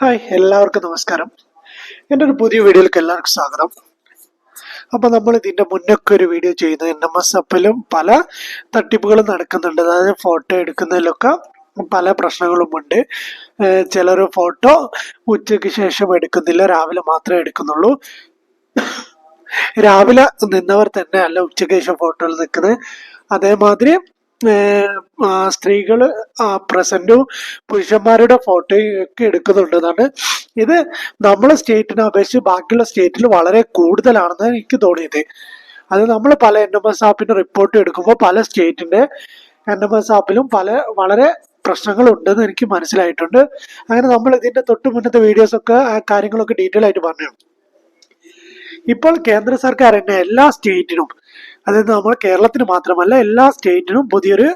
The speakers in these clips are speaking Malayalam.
ഹായ് എല്ലാവർക്കും നമസ്കാരം. എന്റെ ഒരു പുതിയ വീഡിയോയിലേക്ക് എല്ലാവർക്കും സ്വാഗതം. അപ്പോൾ നമ്മൾ ഇതിന്റെ മുന്നൊക്കെ ഒരു വീഡിയോ ചെയ്യുന്നത് എൻ എം എസ് എഫിലും പല തട്ടിപ്പുകളും നടക്കുന്നുണ്ട്. അതായത് ഫോട്ടോ എടുക്കുന്നതിലൊക്കെ പല പ്രശ്നങ്ങളുമുണ്ട്. ചിലർ ഫോട്ടോ ഉച്ചയ്ക്ക് ശേഷം എടുക്കുന്നില്ല രാവിലെ മാത്രമേ എടുക്കുന്നുള്ളൂ. രാവിലെ നിന്നവർ തന്നെ അല്ല ഉച്ചയ്ക്ക് ശേഷം ഫോട്ടോയിൽ നിൽക്കുന്നത്. അതേമാതിരി സ്ത്രീകൾ പ്രസന്റും പുരുഷന്മാരുടെ ഫോട്ടോയും ഒക്കെ എടുക്കുന്നുണ്ടെന്നാണ് ഇത് നമ്മളെ സ്റ്റേറ്റിനെ അപേക്ഷിച്ച് ബാക്കിയുള്ള സ്റ്റേറ്റിൽ വളരെ കൂടുതലാണെന്ന് എനിക്ക് തോന്നിയത്. അത് നമ്മൾ പല എൻ എം എസ് ആപ്പിന്റെ റിപ്പോർട്ട് എടുക്കുമ്പോൾ പല സ്റ്റേറ്റിന്റെ എൻ എം എസ് ആപ്പിലും പല വളരെ പ്രശ്നങ്ങൾ ഉണ്ടെന്ന് എനിക്ക് മനസ്സിലായിട്ടുണ്ട്. അങ്ങനെ നമ്മൾ ഇതിന്റെ തൊട്ട് മുന്നത്തെ വീഡിയോസ് ഒക്കെ കാര്യങ്ങളൊക്കെ ഡീറ്റെയിൽ ആയിട്ട് പറഞ്ഞു ഇപ്പോൾ കേന്ദ്ര സർക്കാർ തന്നെ എല്ലാ സ്റ്റേറ്റിനും അതായത് നമ്മൾ കേരളത്തിന് മാത്രമല്ല എല്ലാ സ്റ്റേറ്റിനും പുതിയൊരു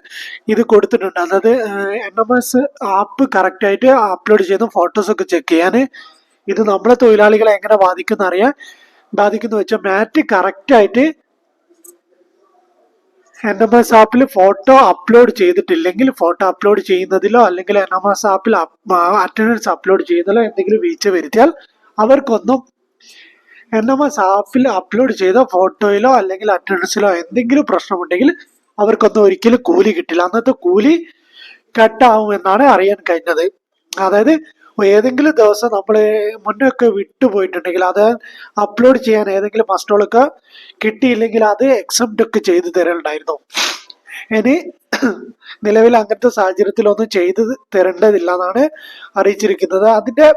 ഇത് കൊടുത്തിട്ടുണ്ട്. അതായത് എൻ എം എസ് ആപ്പ് കറക്റ്റായിട്ട് അപ്ലോഡ് ചെയ്യുന്ന ഫോട്ടോസൊക്കെ ചെക്ക് ചെയ്യാൻ ഇത് നമ്മളെ തൊഴിലാളികളെ എങ്ങനെ ബാധിക്കുന്ന അറിയാൻ ബാധിക്കുന്ന വെച്ചാൽ മാറ്റ് കറക്റ്റായിട്ട് എൻ എം എസ് ആപ്പിൽ ഫോട്ടോ അപ്ലോഡ് ചെയ്തിട്ടില്ലെങ്കിൽ ഫോട്ടോ അപ്ലോഡ് ചെയ്യുന്നതിലോ അല്ലെങ്കിൽ എൻ എം എസ് ആപ്പിൽ അറ്റൻഡൻസ് അപ്ലോഡ് ചെയ്യുന്നതിലോ എന്തെങ്കിലും വീഴ്ച വരുത്തിയാൽ അവർക്കൊന്നും എൻ എം ആപ്പിൽ അപ്ലോഡ് ചെയ്ത ഫോട്ടോയിലോ അല്ലെങ്കിൽ അറ്റൻഡൻസിലോ എന്തെങ്കിലും പ്രശ്നമുണ്ടെങ്കിൽ അവർക്കൊന്നും ഒരിക്കലും കൂലി കിട്ടില്ല. അന്നത്തെ കൂലി കട്ടാവും എന്നാണ് അറിയാൻ കഴിഞ്ഞത്. അതായത് ഏതെങ്കിലും ദിവസം നമ്മൾ മുന്നൊക്കെ വിട്ടുപോയിട്ടുണ്ടെങ്കിൽ അത് അപ്ലോഡ് ചെയ്യാൻ ഏതെങ്കിലും മസ്റ്റോളൊക്കെ കിട്ടിയില്ലെങ്കിൽ അത് എക്സംപ്റ്റ് ഒക്കെ ചെയ്തു തരലുണ്ടായിരുന്നു ഇനി നിലവിൽ അങ്ങനത്തെ സാഹചര്യത്തിലൊന്നും ചെയ്തു തരേണ്ടതില്ല എന്നാണ് അറിയിച്ചിരിക്കുന്നത്. അതിന്റെ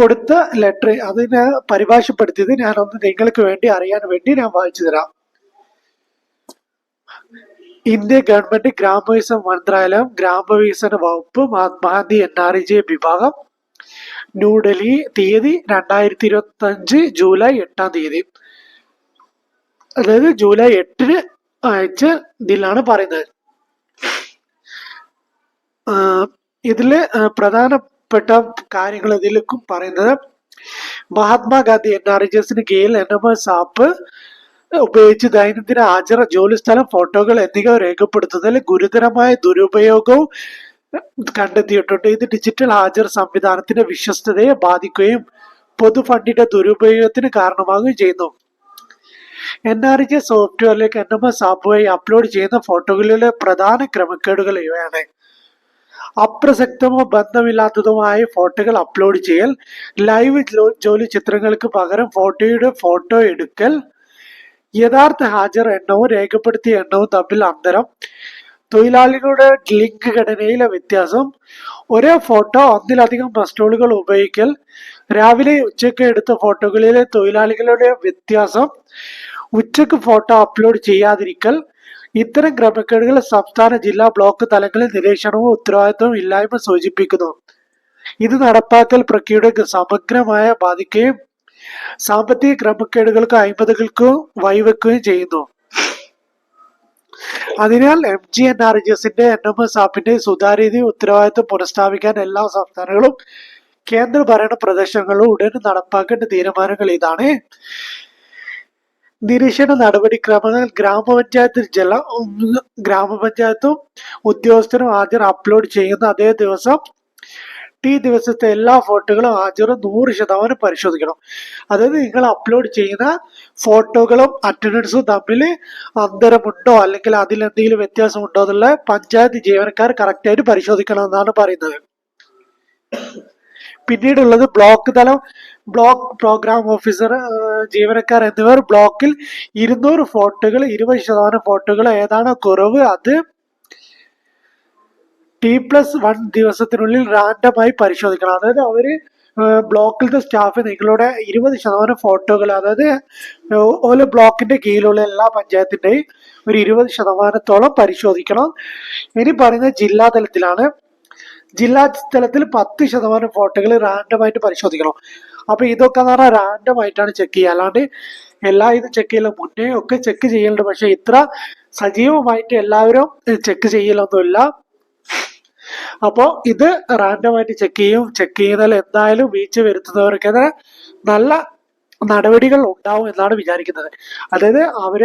കൊടുത്ത ലെറ്റർ അതിനെ പരിഭാഷപ്പെടുത്തിയത് ഞാനൊന്ന് നിങ്ങൾക്ക് വേണ്ടി അറിയാൻ വേണ്ടി ഞാൻ വായിച്ചു തരാം. ഇന്ത്യ ഗവൺമെന്റ് ഗ്രാമവികസന മന്ത്രാലയം ഗ്രാമവികസന വകുപ്പ് മഹാത്മാഗാന്ധി എൻ ആർ ജെ വിഭാഗം. ന്യൂഡൽഹി തീയതി രണ്ടായിരത്തി ഇരുപത്തി അഞ്ച് ജൂലൈ എട്ടാം തീയതി. അതായത് ജൂലൈ എട്ടിന് അയച്ച ഇതിലാണ് പറയുന്നത്. ഇതിൽ പ്രധാനപ്പെട്ട കാര്യങ്ങൾ ഇതിൽ പറയുന്നത്. മഹാത്മാഗാന്ധി എൻ ആർ എച്ച് എസിന് കീഴിൽ എൻ എം എസ് ആപ്പ് ഉപയോഗിച്ച് ദൈനംദിന ഹാജർ ജോലിസ്ഥലം ഫോട്ടോകൾ എന്നിവ രേഖപ്പെടുത്തുന്നതിൽ ഗുരുതരമായ ദുരുപയോഗവും കണ്ടെത്തിയിട്ടുണ്ട്. ഇത് ഡിജിറ്റൽ ഹാജർ സംവിധാനത്തിന്റെ വിശ്വസ്തതയെ ബാധിക്കുകയും പൊതു ഫണ്ടിന്റെ ദുരുപയോഗത്തിന് കാരണമാകുകയും ചെയ്യുന്നു. എൻ ആർ ജെ സോഫ്റ്റ്വെയറിലേക്ക് എൻ എം എസ് ആപ്പ് വഴി അപ്ലോഡ് ചെയ്യുന്ന ഫോട്ടോകളിലെ പ്രധാന ക്രമക്കേടുകൾ ഇവയാണ്. അപ്രസക്തമോ ബന്ധമില്ലാത്തതോ ആയ ഫോട്ടോകൾ അപ്ലോഡ് ചെയ്യൽ ലൈവ് ജോലി ചിത്രങ്ങൾക്ക് പകരം ഫോട്ടോയുടെ ഫോട്ടോ എടുക്കൽ യഥാർത്ഥ ഹാജർ എണ്ണവും രേഖപ്പെടുത്തിയ എണ്ണവും തമ്മിൽ അന്തരം തൊഴിലാളികളുടെ ലിങ്ക് ഘടനയിലെ വ്യത്യാസം ഒരേ ഫോട്ടോ ഒന്നിലധികം മസ്റ്റോളുകൾ ഉപയോഗിക്കൽ രാവിലെ ഉച്ചയ്ക്ക് എടുത്ത ഫോട്ടോകളിലെ തൊഴിലാളികളുടെ വ്യത്യാസം ഉച്ചയ്ക്ക് ഫോട്ടോ അപ്ലോഡ് ചെയ്യാതിരിക്കൽ ഇത്തരം ക്രമക്കേടുകൾ സംസ്ഥാന ജില്ലാ ബ്ലോക്ക് തലങ്ങളിൽ നിരീക്ഷണവും ഉത്തരവാദിത്വവും ഇല്ലായ്മ സൂചിപ്പിക്കുന്നു. ഇത് നടപ്പാക്കൽ പ്രക്രിയയുടെ സമഗ്രമായ ബാധിക്കുകയും സാമ്പത്തിക ക്രമക്കേടുകൾക്ക് അഴിമതികൾക്ക് വഴിവെക്കുകയും ചെയ്യുന്നു. അതിനാൽ M G N R G എസിന്റെ എൻ എം എസ് ആപ്പിന്റെ സുതാര്യതയും ഉത്തരവാദിത്വം പുനഃസ്ഥാപിക്കാൻ എല്ലാ സംസ്ഥാനങ്ങളും കേന്ദ്ര ഭരണ പ്രദേശങ്ങളും ഉടൻ നടപ്പാക്കേണ്ട തീരുമാനങ്ങൾ ഇതാണ്. നിരീക്ഷണ നടപടിക്രമങ്ങൾ ഗ്രാമപഞ്ചായത്ത് ജല ഗ്രാമപഞ്ചായത്തും ഉദ്യോഗസ്ഥരും ഹാജർ അപ്ലോഡ് ചെയ്യുന്ന അതേ ദിവസം ടി ദിവസത്തെ എല്ലാ ഫോട്ടോകളും ഹാജർ നൂറ് ശതമാനം പരിശോധിക്കണം. അതായത് നിങ്ങൾ അപ്ലോഡ് ചെയ്യുന്ന ഫോട്ടോകളും അറ്റൻഡൻസും തമ്മിൽ അന്തരമുണ്ടോ അല്ലെങ്കിൽ അതിൽ എന്തെങ്കിലും വ്യത്യാസമുണ്ടോ എന്നുള്ള പഞ്ചായത്ത് ജീവനക്കാർ കറക്റ്റായിട്ട് പരിശോധിക്കണം എന്നാണ് പറയുന്നത്. പിന്നീടുള്ളത് ബ്ലോക്ക് തലം ബ്ലോക്ക് പ്രോഗ്രാം ഓഫീസർ ജീവനക്കാർ എന്നിവർ ബ്ലോക്കിൽ ഇരുന്നൂറ് ഫോട്ടോകൾ ഇരുപത് ശതമാനം ഫോട്ടോകൾ ഏതാണ് കുറവ്? അത് ടി പ്ലസ് വൺ ദിവസത്തിനുള്ളിൽ റാൻഡമായി പരിശോധിക്കണം. അതായത് അവർ ബ്ലോക്കിലത്തെ സ്റ്റാഫ് നിങ്ങളുടെ ഇരുപത് ശതമാനം ഫോട്ടോകൾ അതായത് ഓരോ ബ്ലോക്കിന്റെ കീഴിലുള്ള എല്ലാ പഞ്ചായത്തിന്റെയും ഒരു ഇരുപത് ശതമാനത്തോളം പരിശോധിക്കണം. ഇനി പറയുന്ന ജില്ലാ തലത്തിലാണ് ജില്ലാ തലത്തിൽ പത്ത് ശതമാനം ഫോട്ടോകൾ റാൻഡമായിട്ട് പരിശോധിക്കണം. അപ്പൊ ഇതൊക്കെ എന്ന് പറഞ്ഞാൽ റാൻഡമായിട്ടാണ് ചെക്ക് ചെയ്യുക. അല്ലാണ്ട് എല്ലാ ഇതും ചെക്ക് ചെയ്യലും മുന്നേ ഒക്കെ ചെക്ക് ചെയ്യലുണ്ട്. പക്ഷെ ഇത്ര സജീവമായിട്ട് എല്ലാവരും ചെക്ക് ചെയ്യലൊന്നുമില്ല. അപ്പോൾ ഇത് റാൻഡമായിട്ട് ചെക്ക് ചെയ്യും. ചെക്ക് ചെയ്താൽ എന്തായാലും വീഴ്ച വരുത്തുന്നവർക്കെതിരെ നല്ല നടപടികൾ ഉണ്ടാവും എന്നാണ് വിചാരിക്കുന്നത്. അതായത് അവർ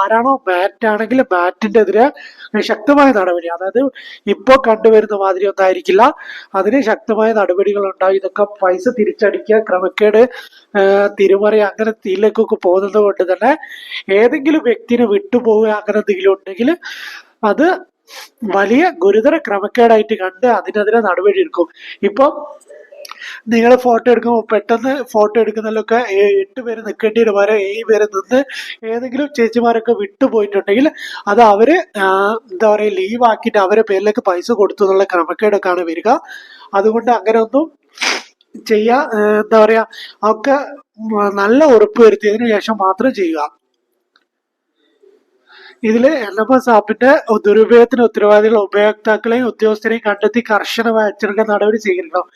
ആരാണോ ബാറ്റ് ആണെങ്കിൽ ബാറ്റിന്റെ എതിരെ ശക്തമായ നടപടി. അതായത് ഇപ്പോൾ കണ്ടുവരുന്ന മാതിരി ഒന്നായിരിക്കില്ല. അതിന് ശക്തമായ നടപടികൾ ഉണ്ടാവും ഇതൊക്കെ പൈസ തിരിച്ചടിക്കുക ക്രമക്കേട് തിരുമറി അങ്ങനെ തീയിലേക്കൊക്കെ പോകുന്നത് കൊണ്ട് തന്നെ ഏതെങ്കിലും വ്യക്തിനെ വിട്ടുപോവുക അങ്ങനെ എന്തെങ്കിലും ഉണ്ടെങ്കിൽ അത് വലിയ ഗുരുതര ക്രമക്കേടായിട്ട് കണ്ട് അതിനെതിരെ നടപടി എടുക്കും. ഇപ്പം നിങ്ങൾ ഫോട്ടോ എടുക്കുമ്പോൾ പെട്ടെന്ന് ഫോട്ടോ എടുക്കുന്നതിലൊക്കെ എട്ട് പേര് നിൽക്കേണ്ടി വരെ. ഏഴ് പേര് നിന്ന് ഏതെങ്കിലും ചേച്ചിമാരൊക്കെ വിട്ടുപോയിട്ടുണ്ടെങ്കിൽ അത് അവർ എന്താ പറയുക ലീവ് ആക്കിയിട്ട് അവരെ പേരിലേക്ക് പൈസ കൊടുത്തു എന്നുള്ള ക്രമക്കേടൊക്കെയാണ് വരിക. അതുകൊണ്ട് അങ്ങനെ ഒന്നും ചെയ്യാ എന്താ പറയാ ഒക്കെ നല്ല ഉറപ്പ് വരുത്തിയതിനു ശേഷം മാത്രം ചെയ്യുക. ഇതിൽ എൽ എം എസ് ആപ്പിന്റെ ദുരുപയോഗത്തിന് ഉത്തരവാദികൾ ഉപയോക്താക്കളെയും ഉദ്യോഗസ്ഥരെയും കണ്ടെത്തി കർശനമായ അച്ചടക്ക നടപടി സ്വീകരിക്കണം.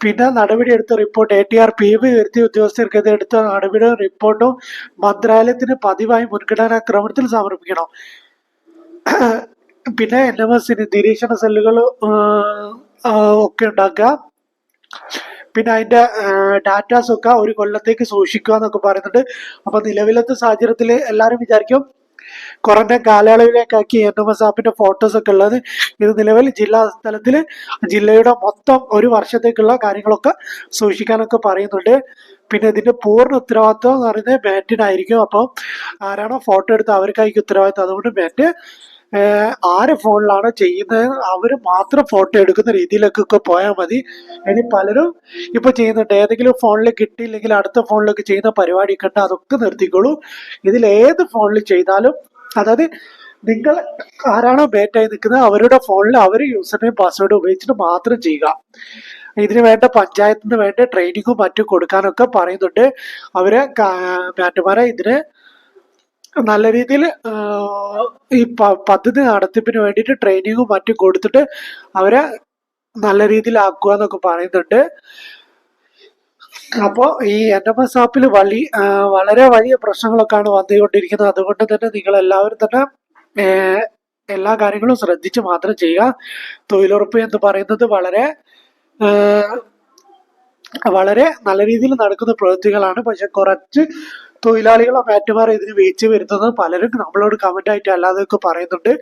പിന്നെ നടപടി എടുത്ത report A T R P V വരുത്തിയ ഉദ്യോഗസ്ഥർക്കെതിരെ എടുത്ത നടപടി റിപ്പോർട്ടും മന്ത്രാലയത്തിന് പതിവായി മുൻഗണനാ ക്രമത്തിൽ സമർപ്പിക്കണം. പിന്നെ എൻ എം എസിന് നിരീക്ഷണ സെല്ലുകൾ ഒക്കെ ഉണ്ടാക്കുക. പിന്നെ അതിന്റെ ഡാറ്റാസ് ഒക്കെ ഒരു കൊല്ലത്തേക്ക് സൂക്ഷിക്കുക എന്നൊക്കെ പറയുന്നുണ്ട്. അപ്പൊ നിലവിലത്തെ സാഹചര്യത്തിൽ എല്ലാവരും വിചാരിക്കും കുറഞ്ഞ കാലയളവിലേക്കാക്കി എൻ എം എസ് ആപ്പിന്റെ ഫോട്ടോസ് ഒക്കെ ഉള്ളത്. ഇത് നിലവിൽ ജില്ലാ തലത്തിൽ ജില്ലയുടെ മൊത്തം ഒരു വർഷത്തേക്കുള്ള കാര്യങ്ങളൊക്കെ സൂക്ഷിക്കാനൊക്കെ പറയുന്നുണ്ട്. പിന്നെ ഇതിന്റെ പൂർണ ഉത്തരവാദിത്വം എന്ന് പറയുന്നത് ബാറ്റിനായിരിക്കും അപ്പം ആരാണോ ഫോട്ടോ എടുത്ത് അവർക്കായിരിക്കും ഉത്തരവാദിത്വം. അതുകൊണ്ട് ബാറ്റ് ആര് ഫോണിലാണോ ചെയ്യുന്നത്? അവർ മാത്രം ഫോട്ടോ എടുക്കുന്ന രീതിയിലേക്കൊക്കെ പോയാൽ മതി. ഇനി പലരും ഇപ്പൊ ചെയ്യുന്നുണ്ട്. ഏതെങ്കിലും ഫോണിൽ കിട്ടിയില്ലെങ്കിൽ അടുത്ത ഫോണിലൊക്കെ ചെയ്യുന്ന പരിപാടി കണ്ട അതൊക്കെ നിർത്തിക്കോളൂ. ഇതിൽ ഏത് ഫോണിൽ ചെയ്താലും അതായത് നിങ്ങൾ ആരാണോ ബേറ്റായി നിൽക്കുന്നത് അവരുടെ ഫോണിൽ അവർ യൂസർ നെയിം പാസ്വേഡ് ഉപയോഗിച്ചിട്ട് മാത്രം ചെയ്യുക. ഇതിനു വേണ്ട പഞ്ചായത്തിന് വേണ്ട ട്രെയിനിങ്ങും മറ്റും കൊടുക്കാനൊക്കെ പറയുന്നുണ്ട്. അവർ മാറ്റുമാരെ ഇതിന് നല്ല രീതിയിൽ ഈ പദ്ധതി നടത്തിപ്പിന് വേണ്ടിയിട്ട് ട്രെയിനിങ്ങും മറ്റും കൊടുത്തിട്ട് അവരെ നല്ല രീതിയിൽ ആക്കുക എന്നൊക്കെ പറയുന്നുണ്ട്. അപ്പോൾ ഈ എൻ എം എസ് ആപ്പിൽ വലി വളരെ വലിയ പ്രശ്നങ്ങളൊക്കെയാണ് വന്നുകൊണ്ടിരിക്കുന്നത്. അതുകൊണ്ട് തന്നെ നിങ്ങൾ എല്ലാവരും തന്നെ എല്ലാ കാര്യങ്ങളും ശ്രദ്ധിച്ച് മാത്രം ചെയ്യുക. തൊഴിലുറപ്പ് എന്ന് പറയുന്നത് വളരെ വളരെ നല്ല രീതിയിൽ നടക്കുന്ന പ്രവൃത്തികളാണ്. പക്ഷെ കുറച്ച് തൊഴിലാളികളോ മാറ്റുമാരോ ഇതിന് വീഴ്ച വരുത്തുന്നത് പലരും നമ്മളോട് കമന്റ് ആയിട്ട് അല്ലാതെയൊക്കെ പറയുന്നുണ്ട്.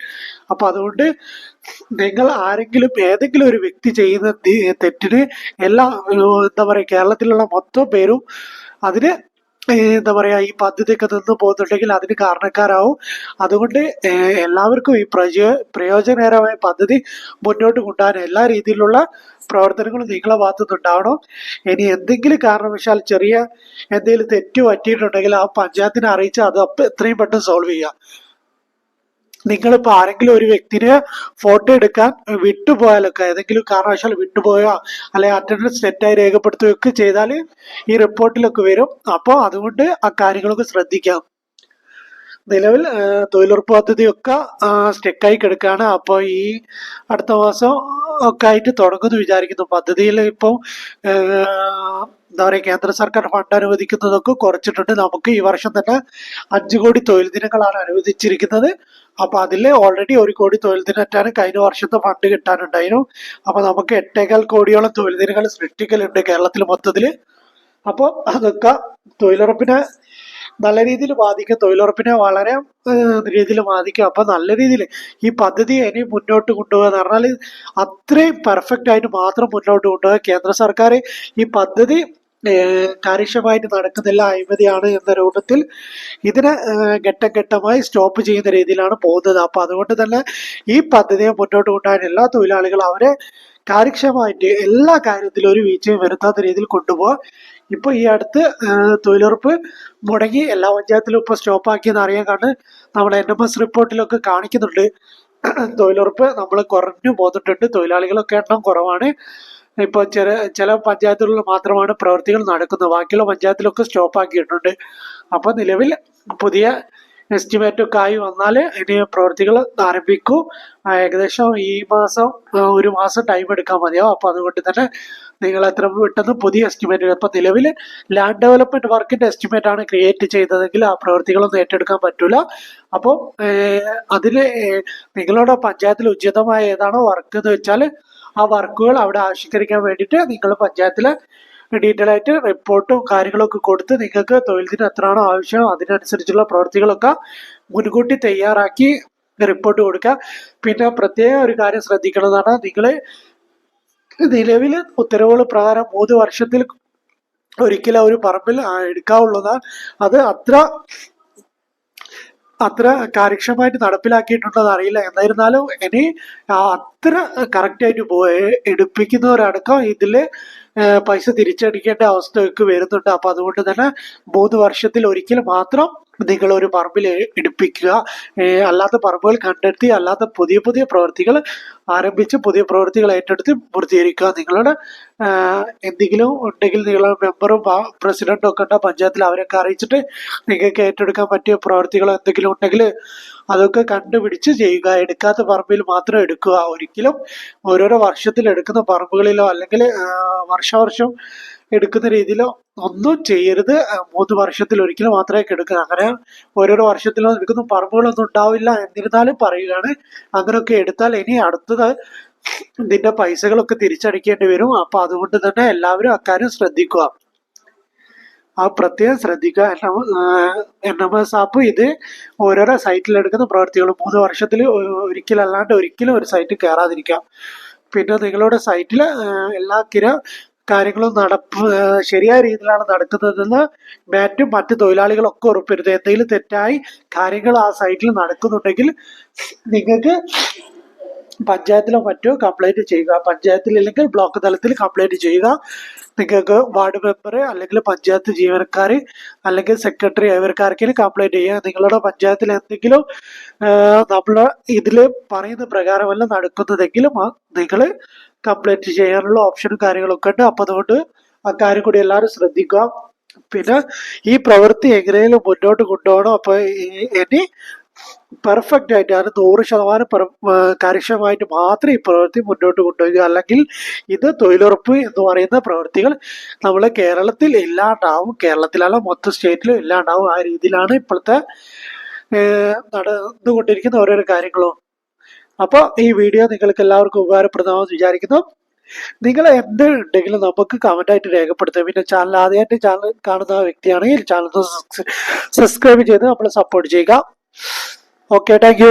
അപ്പൊ അതുകൊണ്ട് നിങ്ങൾ ആരെങ്കിലും ഏതെങ്കിലും ഒരു വ്യക്തി ചെയ്യുന്ന തെറ്റിന് എല്ലാ എന്താ പറയാ കേരളത്തിലുള്ള മൊത്തം പേരും അതിന് എന്താ പറയാ ഈ പദ്ധതിയൊക്കെ നിന്ന് പോകുന്നുണ്ടെങ്കിൽ അതിന് കാരണക്കാരാവും. അതുകൊണ്ട് എല്ലാവർക്കും ഈ പ്രയോ പ്രയോജനകരമായ പദ്ധതി മുന്നോട്ട് കൊണ്ടുപോകാൻ എല്ലാ രീതിയിലുള്ള പ്രവർത്തനങ്ങളും നിങ്ങളെ ഭാഗത്തുനിന്നുണ്ടാവണം. ഇനി എന്തെങ്കിലും കാരണവശാൽ ചെറിയ എന്തെങ്കിലും തെറ്റ് പറ്റിയിട്ടുണ്ടെങ്കിൽ ആ പഞ്ചായത്തിനെ അറിയിച്ച് അത് അപ്പം എത്രയും പെട്ടെന്ന് സോൾവ് ചെയ്യുക. നിങ്ങളിപ്പോ ആരെങ്കിലും ഒരു വ്യക്തിനെ ഫോട്ടോ എടുക്കാൻ വിട്ടുപോയാലൊക്കെ ഏതെങ്കിലും കാരണവശാൽ വിട്ടുപോയോ അല്ലെ അറ്റൻഡൻസ് തെറ്റായി രേഖപ്പെടുത്തുകയൊക്കെ ചെയ്താൽ ഈ റിപ്പോർട്ടിലൊക്കെ വരും. അപ്പോൾ അതുകൊണ്ട് ആ കാര്യങ്ങളൊക്കെ ശ്രദ്ധിക്കാം. നിലവിൽ തൊഴിലുറപ്പ് പദ്ധതിയൊക്കെ സ്റ്റെക്കായി കിടക്കുകയാണ് അപ്പോൾ ഈ അടുത്ത മാസം ഒക്കെ ആയിട്ട് തുടങ്ങുമെന്ന് വിചാരിക്കുന്നു. പദ്ധതിയിൽ ഇപ്പോൾ എന്താ പറയുക കേന്ദ്ര സർക്കാർ ഫണ്ട് അനുവദിക്കുന്നതൊക്കെ കുറച്ചിട്ടുണ്ട്. നമുക്ക് ഈ വർഷം തന്നെ അഞ്ച് കോടി തൊഴിൽ ദിനങ്ങളാണ് അനുവദിച്ചിരിക്കുന്നത്. അപ്പൊ അതിൽ ഓൾറെഡി ഒരു കോടി തൊഴിൽ ദിനറ്റാണ് കഴിഞ്ഞ വർഷത്തെ ഫണ്ട് കിട്ടാനുണ്ടായിരുന്നു. അപ്പൊ നമുക്ക് എട്ടേകാൽ കോടിയോളം തൊഴിൽ ദിനങ്ങൾ സൃഷ്ടിക്കലുണ്ട് കേരളത്തിൽ മൊത്തത്തിൽ. അപ്പോൾ അതൊക്കെ തൊഴിലുറപ്പിനെ നല്ല രീതിയിൽ ബാധിക്കും. തൊഴിലുറപ്പിനെ വളരെ രീതിയിൽ ബാധിക്കും. അപ്പൊ നല്ല രീതിയിൽ ഈ പദ്ധതി ഇനി മുന്നോട്ട് കൊണ്ടുപോകുക എന്ന് പറഞ്ഞാൽ അത്രയും പെർഫെക്റ്റ് ആയിട്ട് മാത്രം മുന്നോട്ട് കൊണ്ടുപോകുക കേന്ദ്ര സർക്കാർ ഈ പദ്ധതി കാര്യക്ഷമമായിട്ട് നടക്കുന്നില്ല അഴിമതിയാണ് എന്ന രൂപത്തിൽ ഇതിനെ ഘട്ടം ഘട്ടമായി സ്റ്റോപ്പ് ചെയ്യുന്ന രീതിയിലാണ് പോകുന്നത്. അപ്പൊ അതുകൊണ്ട് തന്നെ ഈ പദ്ധതിയെ മുന്നോട്ട് കൊണ്ടുപോകാൻ എല്ലാ തൊഴിലാളികളും അവരെ കാര്യക്ഷമമായിട്ട് എല്ലാ കാര്യത്തിലും ഒരു വീഴ്ചയും വരുത്താത്ത രീതിയിൽ കൊണ്ടുപോകാം. ഇപ്പൊ ഈ അടുത്ത് തൊഴിലുറപ്പ് മുടങ്ങി എല്ലാ പഞ്ചായത്തിലും സ്റ്റോപ്പ് ആക്കിയെന്ന് അറിയാൻ കാരണം നമ്മൾ എൻ എം എസ് റിപ്പോർട്ടിലൊക്കെ കാണിക്കുന്നുണ്ട്. തൊഴിലുറപ്പ് നമ്മൾ കുറഞ്ഞു പോന്നിട്ടുണ്ട്. തൊഴിലാളികളൊക്കെ എണ്ണം കുറവാണ്. ഇപ്പൊ ചില ചില പഞ്ചായത്തുകളിൽ മാത്രമാണ് പ്രവൃത്തികൾ നടക്കുന്നത്. ബാക്കിയുള്ള പഞ്ചായത്തിലൊക്കെ സ്റ്റോപ്പ് ആക്കിയിട്ടുണ്ട് അപ്പൊ നിലവിൽ പുതിയ എസ്റ്റിമേറ്റ് ഒക്കെ ആയി വന്നാൽ ഇനി പ്രവൃത്തികൾ ആരംഭിക്കും. ഏകദേശം ഈ മാസം ഒരു മാസം ടൈം എടുക്കാൻ മതിയാവും. അപ്പൊ അതുകൊണ്ട് തന്നെ നിങ്ങൾ എത്ര പെട്ടെന്ന് പുതിയ എസ്റ്റിമേറ്റ് ഇപ്പൊ നിലവിൽ ലാൻഡ് ഡെവലപ്മെന്റ് വർക്കിന്റെ എസ്റ്റിമേറ്റ് ആണ് ക്രിയേറ്റ് ചെയ്തതെങ്കിൽ ആ പ്രവൃത്തികളൊന്നും ഏറ്റെടുക്കാൻ പറ്റൂല. അപ്പോൾ അതിൽ നിങ്ങളുടെ പഞ്ചായത്തിൽ ഉചിതമായ ഏതാണോ വർക്ക് എന്ന് വെച്ചാൽ ആ വർക്കുകൾ അവിടെ ആവിഷ്കരിക്കാൻ വേണ്ടിയിട്ട് നിങ്ങൾ പഞ്ചായത്തിലെ ഡീറ്റെയിൽ ആയിട്ട് റിപ്പോർട്ടും കാര്യങ്ങളൊക്കെ കൊടുത്ത് നിങ്ങൾക്ക് തൊഴിലിന് എത്രയാണോ ആവശ്യം അതിനനുസരിച്ചുള്ള പ്രവൃത്തികളൊക്കെ മുൻകൂട്ടി തയ്യാറാക്കി റിപ്പോർട്ട് കൊടുക്കുക. പിന്നെ പ്രത്യേക ഒരു കാര്യം ശ്രദ്ധിക്കുന്നതാണ് നിങ്ങൾ നിലവിൽ ഉത്തരവുകൾ പ്രകാരം മൂന്ന് വർഷത്തിൽ ഒരിക്കലും ഒരു പറമ്പിൽ എടുക്കാവുള്ളതാണ് അത് അത്ര അത്ര കാര്യക്ഷമമായിട്ട് നടപ്പിലാക്കിയിട്ടുണ്ടെന്ന് അറിയില്ല. എന്നിരുന്നാലും ഇനി അത്ര കറക്റ്റായിട്ട് പോയി എടുപ്പിക്കുന്നവരടക്കം ഇതിൽ പൈസ തിരിച്ചടിക്കേണ്ട അവസ്ഥയൊക്കെ വരുന്നുണ്ട്. അപ്പൊ അതുകൊണ്ട് തന്നെ മൂന്ന് വർഷത്തിൽ ഒരിക്കൽ മാത്രം നിങ്ങൾ ഒരു പറമ്പിൽ എടുപ്പിക്കുക അല്ലാത്ത പറമ്പുകൾ കണ്ടെത്തി അല്ലാത്ത പുതിയ പുതിയ പ്രവൃത്തികൾ ആരംഭിച്ച് പുതിയ പ്രവൃത്തികൾ ഏറ്റെടുത്ത് പൂർത്തീകരിക്കുക. നിങ്ങളുടെ എന്തെങ്കിലും ഉണ്ടെങ്കിൽ നിങ്ങളുടെ മെമ്പറും പ്രസിഡന്റും ഒക്കെ ഉണ്ടോ പഞ്ചായത്തിൽ അവരൊക്കെ അറിയിച്ചിട്ട് നിങ്ങൾക്ക് ഏറ്റെടുക്കാൻ പറ്റിയ പ്രവൃത്തികൾ എന്തെങ്കിലും ഉണ്ടെങ്കിൽ അതൊക്കെ കണ്ടുപിടിച്ച് ചെയ്യുക. എടുക്കാത്ത പറമ്പിൽ മാത്രം എടുക്കുക. ഒരിക്കലും ഓരോരോ വർഷത്തിൽ എടുക്കുന്ന പറമ്പുകളിലോ അല്ലെങ്കിൽ വർഷാവർഷം എടുക്കുന്ന രീതിയിലോ ഒന്നും ചെയ്യരുത്. മൂന്ന് വർഷത്തിൽ ഒരിക്കലും മാത്രമേ കെടുക്കുക അങ്ങനെ ഓരോരോ വർഷത്തിലും എടുക്കുന്ന പറമ്പുകളൊന്നും ഉണ്ടാവില്ല എന്നിരുന്നാലും പറയുകയാണ്. അങ്ങനെയൊക്കെ എടുത്താൽ ഇനി അടുത്തത് ഇതിന്റെ പൈസകളൊക്കെ തിരിച്ചടിക്കേണ്ടി വരും. അപ്പൊ അതുകൊണ്ട് തന്നെ എല്ലാവരും അക്കാര്യം ശ്രദ്ധിക്കുക. ആ പ്രത്യേകം ശ്രദ്ധിക്കുക. എൻ എം എസ് ആപ്പ് ഇത് ഓരോരോ സൈറ്റിൽ എടുക്കുന്ന പ്രവൃത്തികൾ മൂന്ന് വർഷത്തിൽ ഒരിക്കലല്ലാണ്ട് ഒരിക്കലും ഒരു സൈറ്റ് കയറാതിരിക്കാം പിന്നെ നിങ്ങളുടെ സൈറ്റിൽ എല്ലാ കിര കാര്യങ്ങളും നടപ്പ് ശരിയായ രീതിയിലാണ് നടക്കുന്നതെന്ന് മാറ്റും മറ്റ് തൊഴിലാളികളൊക്കെ ഉറപ്പരുത് എന്തെങ്കിലും തെറ്റായി കാര്യങ്ങൾ ആ സൈറ്റിൽ നടക്കുന്നുണ്ടെങ്കിൽ നിങ്ങൾക്ക് പഞ്ചായത്തിലോ മറ്റോ കംപ്ലൈന്റ് ചെയ്യുക. പഞ്ചായത്തിൽ അല്ലെങ്കിൽ ബ്ലോക്ക് തലത്തിൽ കംപ്ലൈന്റ് ചെയ്യുക. നിങ്ങൾക്ക് വാർഡ് മെമ്പർ അല്ലെങ്കിൽ പഞ്ചായത്ത് ജീവനക്കാർ അല്ലെങ്കിൽ സെക്രട്ടറി ഇവർക്കാർക്കെങ്കിലും കംപ്ലൈന്റ് ചെയ്യുക നിങ്ങളുടെ പഞ്ചായത്തിൽ എന്തെങ്കിലും നമ്മൾ ഇതിൽ പറയുന്ന പ്രകാരമല്ല നടക്കുന്നതെങ്കിലും നിങ്ങൾ കംപ്ലൈന്റ് ചെയ്യാനുള്ള ഓപ്ഷനും കാര്യങ്ങളൊക്കെ ഉണ്ട്. അപ്പം അതുകൊണ്ട് ആ കാര്യം കൂടി എല്ലാവരും ശ്രദ്ധിക്കുക. പിന്നെ ഈ പ്രവൃത്തി എങ്ങനെയും മുന്നോട്ട് കൊണ്ടുപോകണം. അപ്പൊ ഇനി പെർഫെക്റ്റ് ആയിട്ട് അത് നൂറ് ശതമാനം കാര്യക്ഷമമായിട്ട് മാത്രമേ ഈ പ്രവൃത്തി മുന്നോട്ട് കൊണ്ടുപോകുക അല്ലെങ്കിൽ ഇത് തൊഴിലുറപ്പ് എന്ന് പറയുന്ന പ്രവൃത്തികൾ നമ്മൾ കേരളത്തിൽ ഇല്ലാണ്ടാവും. കേരളത്തിലല്ല മൊത്തം സ്റ്റേറ്റിലും ഇല്ലാണ്ടാവും. ആ രീതിയിലാണ് ഇപ്പോഴത്തെ നടന്നുകൊണ്ടിരിക്കുന്ന ഓരോരോ കാര്യങ്ങളും. അപ്പോൾ ഈ വീഡിയോ നിങ്ങൾക്ക് എല്ലാവർക്കും ഉപകാരപ്രദമാണെന്ന് വിചാരിക്കുന്നു. നിങ്ങൾ എന്ത് ഉണ്ടെങ്കിലും നമുക്ക് കമന്റ് ആയിട്ട് രേഖപ്പെടുത്താം പിന്നെ ചാനൽ ആദ്യമായിട്ട് ചാനൽ കാണുന്ന വ്യക്തിയാണെങ്കിൽ ചാനൽ സബ്സ്ക്രൈബ് ചെയ്ത് നമ്മൾ സപ്പോർട്ട് ചെയ്യുക. Okay thank